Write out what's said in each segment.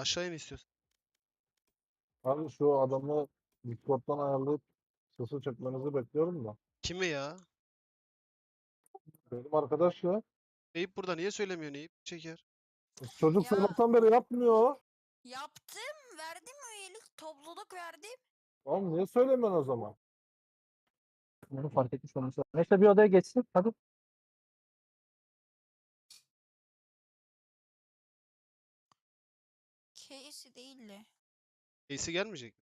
Aşağı in istiyorsan. Abi şu adamı Discord'dan ayarlayıp sesi çekmenizi bekliyorum da. Kimi ya? Benim arkadaş ya. Eyüp burada niye söylemiyor Eyüp? Çeker. Çocuk Ya. sabahtan beri yapmıyor. Yaptım, verdim üyelik, topluluk verdim. Oğlum niye söylemiyorsun o zaman? Bunu fark etmiş olması lazım. Neyse bir odaya geçsin. Hadi. Casey değil de. Casey gelmeyecek. mi?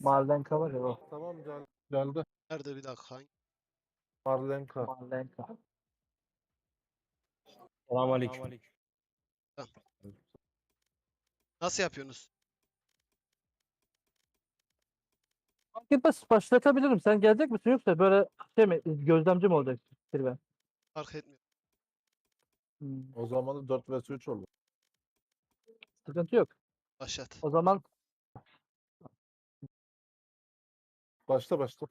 Marlenka var ya o. Tamam gel. Geldi. Nerede bir dakika? hangi- Marlenka. Marlenka. Selamünaleyküm. Nasıl yapıyorsunuz? Fark etmez. Başlatabilirim. Sen gelecek misin yoksa böyle şey mi gözlemci mi olacaksın? Sirven. Fark etmiyor. Hmm, O zaman da 4 vs 3 oldu. sıkıntı yok. Başlat. O zaman Başla başla.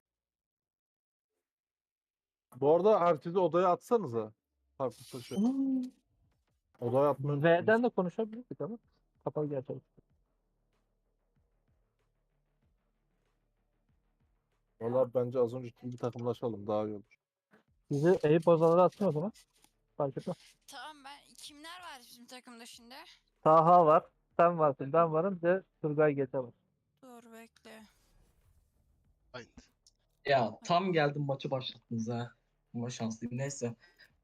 Bu arada herkesi odaya atsanıza. Farklı taşı. Odaya atmayı. V'den de konuşabilirdik ama kapalı gerçek. Valla bence az önceki bir takımlaşalım daha iyi olur. Bizi Eyüp odalara atsın o zaman. Fark etmez. Tamam ben kimler var bizim takımda şimdi? Taha var. Sen varsın. Ben varım. Bir de Turgay Gete var. Dur bekle. Bind. Ya tam geldim maçı başlattınız ha. Ama şanslıyım. Neyse.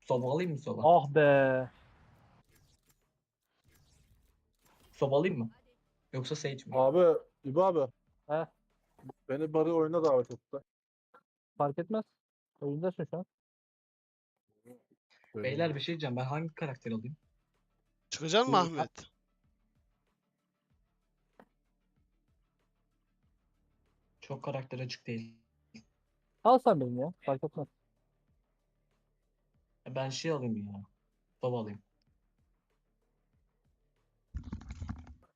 Soba alayım mı soba? Ah be. Soba alayım mı? Yoksa Sage mi? Abi, İbo abi. He. Beni bari oyuna davet etti. Fark etmez. Oyundasın şu an. Beyler bir şey diyeceğim. Ben hangi karakter alayım? Çıkacak mı. Ahmet? Çok karakter açık değil. Al sen birini ya. Fark etmez. Ben şey alayım ya. Soba alayım.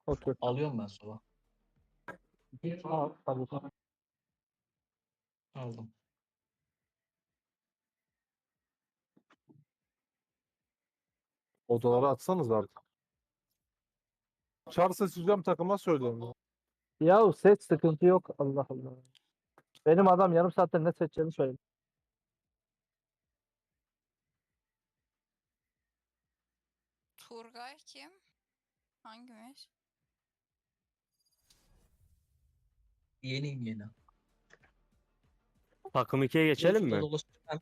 Okey. Alıyorum ben soba. Al. Tabii. Aldım. Odalara atsanız artık. Çar seçeceğim takıma söyleyin. ya. Yahu seç sıkıntı yok. Allah Allah. Benim adam yarım saatte ne seçeceğini söyledi. Turgay kim? Hangimiz? Yeniyim yeni. Takım 2'ye geçelim YouTube'da mi? Dolaşırken,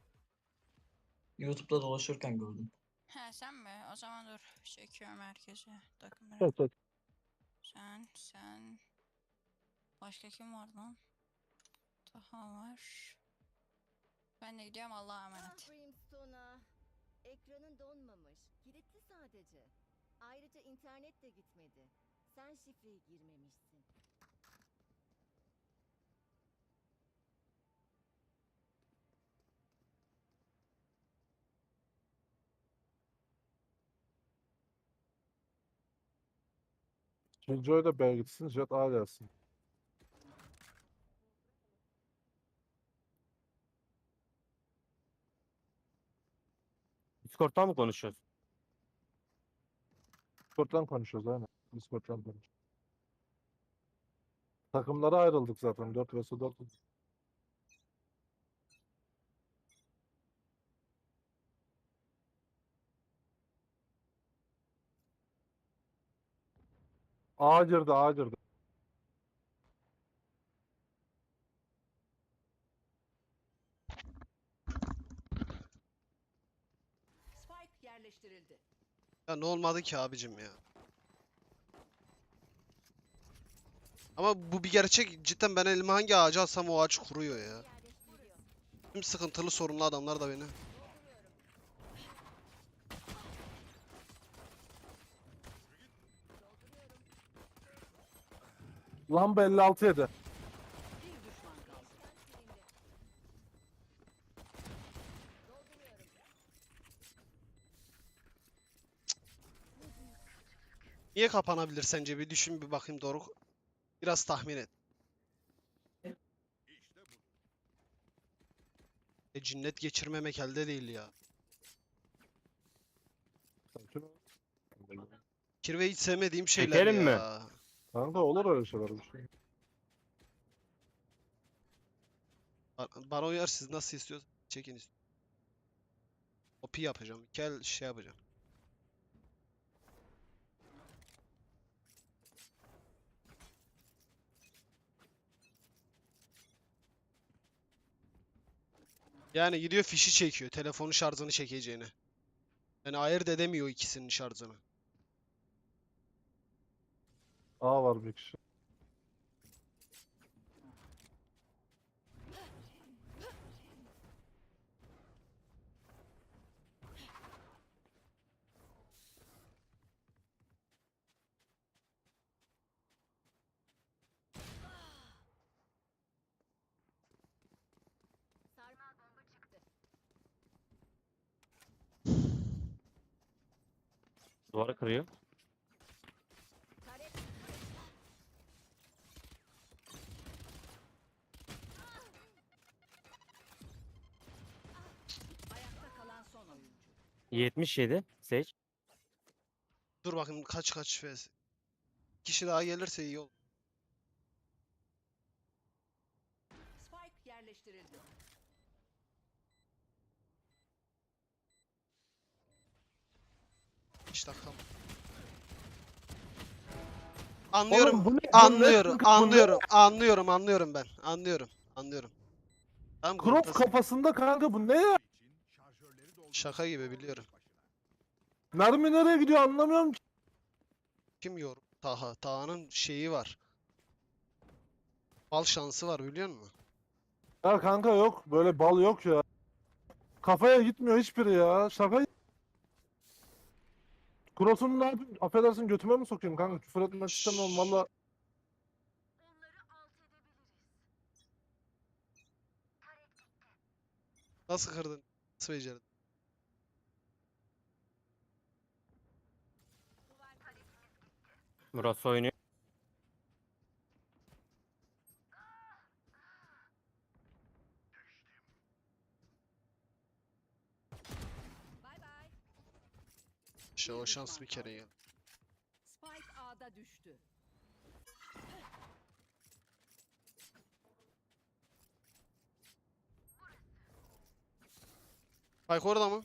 YouTube'da dolaşırken gördüm. He sen mi? O zaman dur. Çekiyorum herkese takımları. Çok çok. Sen, sen. Başka kim var lan? Daha var. Ben de gidiyorum Allah'a emanet. Brimstone'a. Ekranın donmamış. Kilitli sadece. Ayrıca internet de gitmedi. Sen şifreyi girmemişsin. Killjoy da B'ye gitsin, Jet A gelsin. Discord'dan mı konuşuyoruz? Discord'dan konuşuyoruz aynen. Discord'dan konuşuyoruz. Takımlara ayrıldık zaten. 4 vs 4. A girdi, A girdi. Spike yerleştirildi. Ya ne olmadı ki abicim ya. Ama bu bir gerçek. Cidden ben elime hangi ağacı alsam o ağaç kuruyor ya. Tüm sıkıntılı sorunlu adamlar da beni. Lamba 56 yedi. Bir düşman kaldı. Dolduruyorum. Niye kapanabilir sence? Bir düşün bir bakayım Doruk. Biraz tahmin et. E cinnet geçirmemek elde değil ya. Kirve hiç sevmediğim şeyler Çekelim mi? Kanka olur öyle şeyler şey. Ba- Bana uyar siz nasıl istiyorsanız çekin istiyorum. OP yapacağım. Gel şey yapacağım. Yani gidiyor fişi çekiyor. Telefonu şarjını çekeceğini. Yani ayırt edemiyor ikisinin şarjını. A var bir kişi. Duvarı kırıyor. 77. Seç. Dur bakayım kaç kaç fes. Kişi daha gelirse iyi olur. Spike yerleştirildi. Beş dakika. Anlıyorum. Oğlum bu ne? Bu ne Anlıyorum, bu ne? anlıyorum, anlıyorum, anlıyorum ben. Anlıyorum, anlıyorum. Tamam gruptasın. kafasında kanka bu ne ya? Şaka gibi biliyorum. Mermi nereye gidiyor anlamıyorum ki. Kim yorum? Taha. Taha'nın şeyi var. Bal şansı var biliyor musun? Ya kanka yok. Böyle bal yok ya. Kafaya gitmiyor hiçbiri ya. Şaka. Cross'unu ne yapayım? Affedersin götüme mi sokayım kanka? Küfür etmek istemiyorum valla. Nasıl kırdın? Nasıl becerdin? Burası oynuyor. İşte o şans bir kere geldi. Spike A'da düştü. Bak orada mı?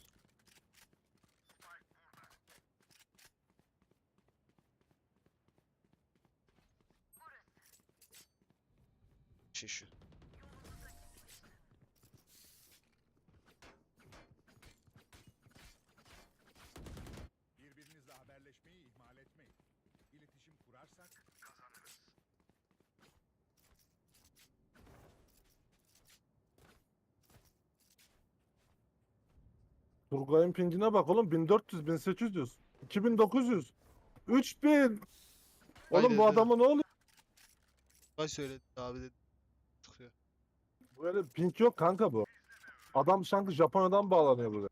Turgay'ın pingine bak oğlum 1400, 1800, 2900, 3000. Vay Oğlum bu dedi. adama ne oluyor? Vay söyledi abi dedi. Çıkıyor. Böyle ping yok kanka bu. Adam sanki Japonya'dan bağlanıyor buraya.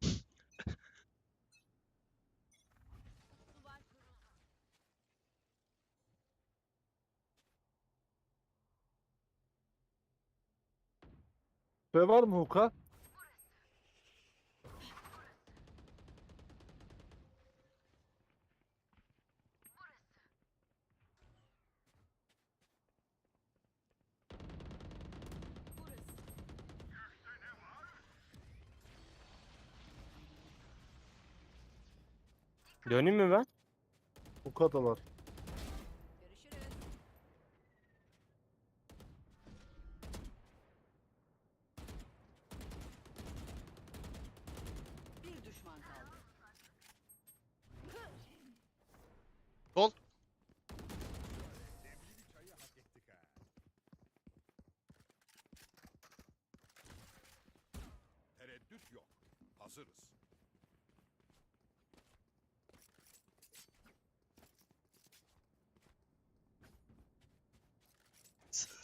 Şey var mı Huka? Döneyim mi ben? Huka da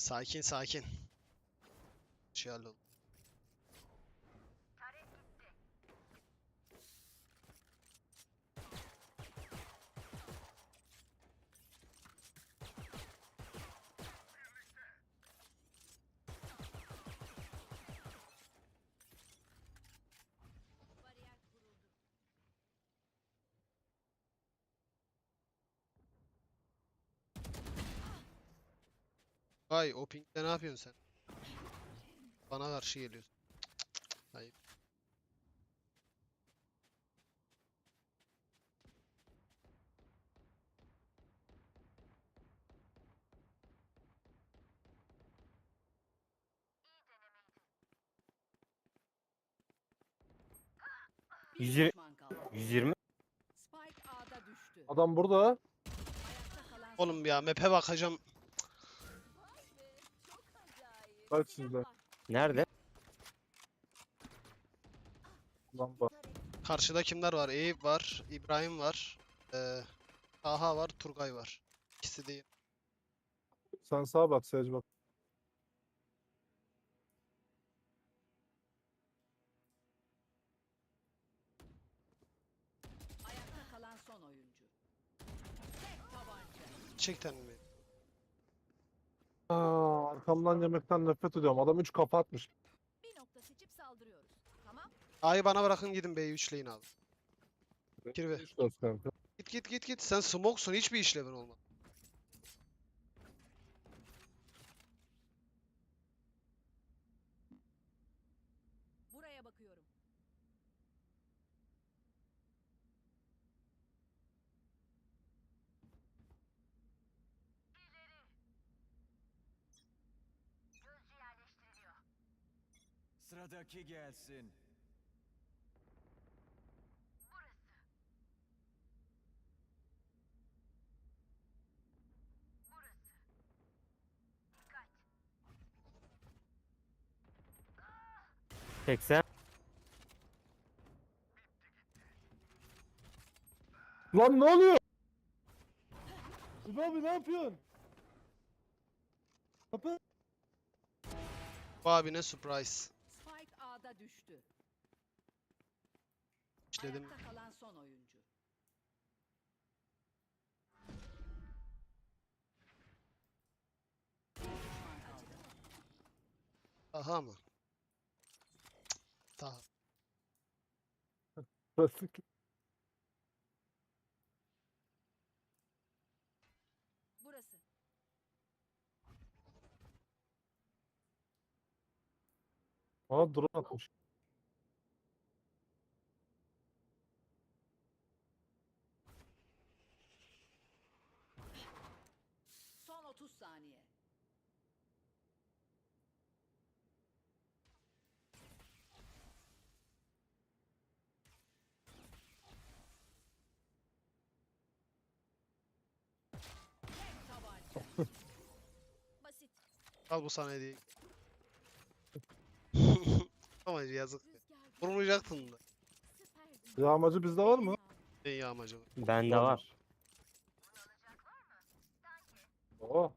Sakin sakin. Şey halloldu. Vay o pinkte ne yapıyorsun sen? Bana karşı geliyorsun. Cık. Ayıp. Bir 120 düşman kaldı. 120. Spike A'da düştü. Adam burada. Oğlum ya map'e bakacağım. Kaç sizde? Nerede? Lamba. Karşıda kimler var? Eyüp var, İbrahim var, eee Taha var, Turgay var. İkisi değil. Sen sağa bak Sage bak. ayakta kalan son oyuncu. Tek tabanca. Gerçekten mi? Aa, arkamdan yemekten nefret ediyorum. Adam 3 kafa atmış. Bir nokta seçip saldırıyoruz. Tamam. A'yı bana bırakın gidin B'yi üçleyin abi. Kirve. Üç dört kanka. Git git git git. Sen smoke'sun hiçbir işlevin olmaz. Buraya bakıyorum. Sıradaki gelsin. Tek sen. Lan ne oluyor? İbo abi ne yapıyorsun? Kapı. Bu abine surprise. A'da düştü. İşledim. Ayakta kalan son oyuncu. Taha mı? Cık, Taha. Klasik. Aa drone atmış. Son 30 saniye. Tek tabanca. Basit. Al bu sana hediye. Ama yazık. Vurmayacaktın da. Yağmacı bizde var mı? En yağmacı. Bende Var. var. Oo.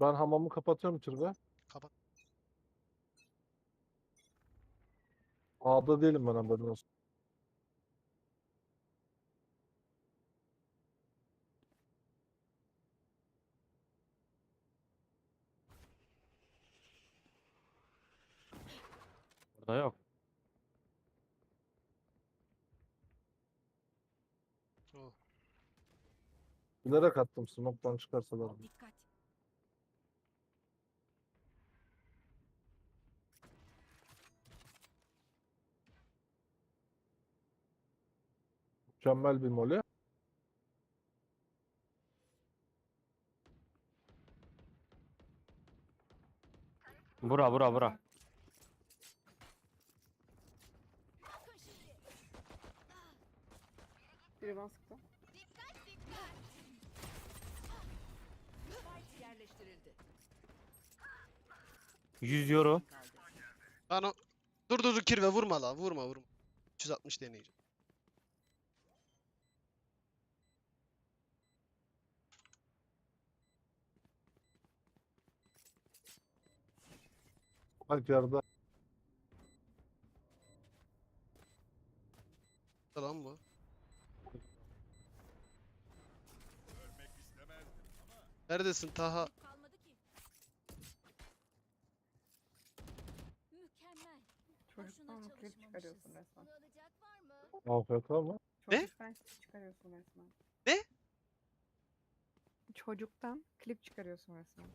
Ben hamamı kapatıyorum Kirve. A'da değilim ben haberin olsun. Burada yok. Oh. Bilerek attım smoke'tan çıkarsalar. Dikkat. Mükemmel bir mole. Bura bura bura. Biri bana sıktı. Spike yerleştirildi. 100 euro. Ben o... Dur dur dur kirve vurma la vurma vurma. 360 deneyeceğim. Bak yarıda. Lan bu. Neredesin Taha? Kalmadı ki. Çocuktan mutlu çıkarıyorsun resmen. Bunu alacak? Ne? Çocuktan klip çıkarıyorsun resmen. Ne? Çocuktan klip çıkarıyorsun resmen.